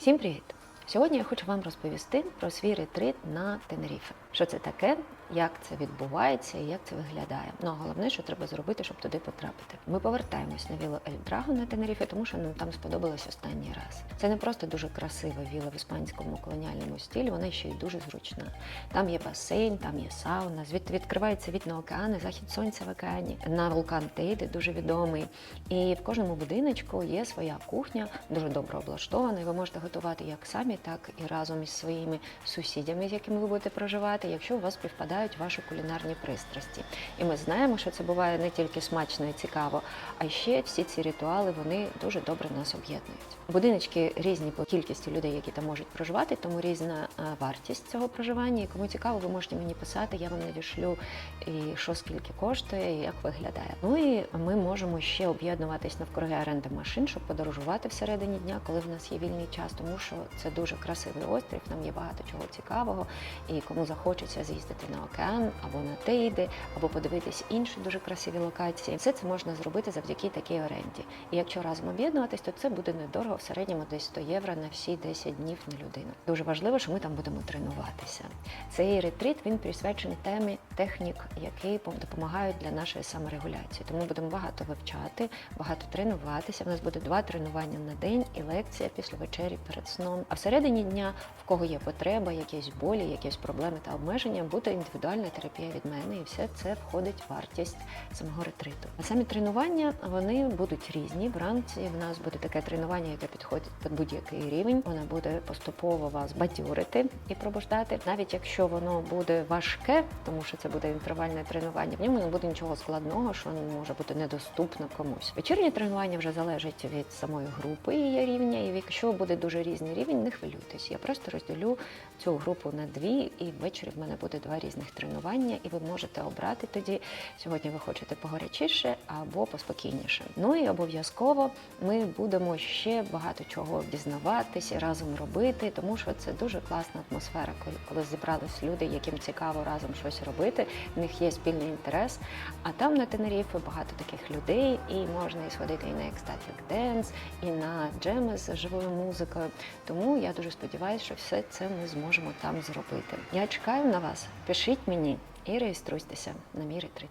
Всім привіт! Сьогодні я хочу вам розповісти про свій ретрит на Тенеріфе. Що це таке, як це відбувається і як це виглядає. Ну а головне, що треба зробити, щоб туди потрапити. Ми повертаємось на віло Ель Драго на Тенеріфе, тому що нам там сподобалось останній раз. Це не просто дуже красива віла в іспанському колоніальному стилі, вона ще й дуже зручна. Там є басейн, там є сауна, звідти відкривається від на океани, захід сонця в океані, на вулкан Тейде, дуже відомий. І в кожному будиночку є своя кухня, дуже добре облаштована. І ви можете готувати як самі, так і разом із своїми сусідями, з якими ви будете проживати, якщо у вас співпадають ваші кулінарні пристрасті. І ми знаємо, що це буває не тільки смачно і цікаво, а ще всі ці ритуали вони дуже добре нас об'єднують. Будиночки різні по кількості людей, які там можуть проживати, тому різна е, вартість цього проживання. І кому цікаво, ви можете мені писати, я вам надішлю і що скільки коштує, і як виглядає. Ну і ми можемо ще об'єднуватись навкруги оренди машин, щоб подорожувати всередині дня, коли в нас є вільний час, тому що це дуже красивий острів. Там є багато чого цікавого. І кому захочеться з'їздити на океан або на Тейди, або подивитись інші дуже красиві локації. Все це можна зробити завдяки такій оренді. І якщо разом об'єднуватись, то це буде недорого в середньому десь 100 євро на всі 10 днів на людину. Дуже важливо, що ми там будемо тренуватися. Цей ретрит він присвячений темі технік, які допомагають для нашої саморегуляції. Тому будемо багато вивчати, багато тренуватися. У нас буде два тренування на день і лекція після вечері перед сном. А всередині дня, в кого є потреба, якісь болі, якісь проблеми та обмеження, буде індивідуальна терапія від мене, і все це входить в вартість самого ретриту. А самі тренування вони будуть різні. Вранці в нас буде таке тренування, яке підходить під будь-який рівень. Воно буде поступово вас бадьорити і пробуждати, навіть якщо воно буде важке, тому що це буде інтервальне тренування. В ньому не буде нічого складного, що може бути недоступно комусь. Вечірнє тренування вже залежить від самої групи її рівня. І якщо буде дуже різний рівень, не хвилюйтесь. Я просто розділю цю групу на дві, і ввечері в мене буде два різних тренування, і ви можете обрати тоді. Сьогодні ви хочете погарячіше або поспокійніше. Ну і обов'язково ми будемо ще багато чого дізнаватися, разом робити, тому що це дуже класна атмосфера, коли, коли зібрались люди, яким цікаво разом щось робити. В них є спільний інтерес. А там на Тенеріфі багато таких людей, і можна і сходити і на екстатік денс, і на джеми з живою музикою. Тому я дуже сподіваюся, що все це ми зможемо там зробити. Я чекаю на вас. Пишіть мені і реєструйтеся на мій ретрит.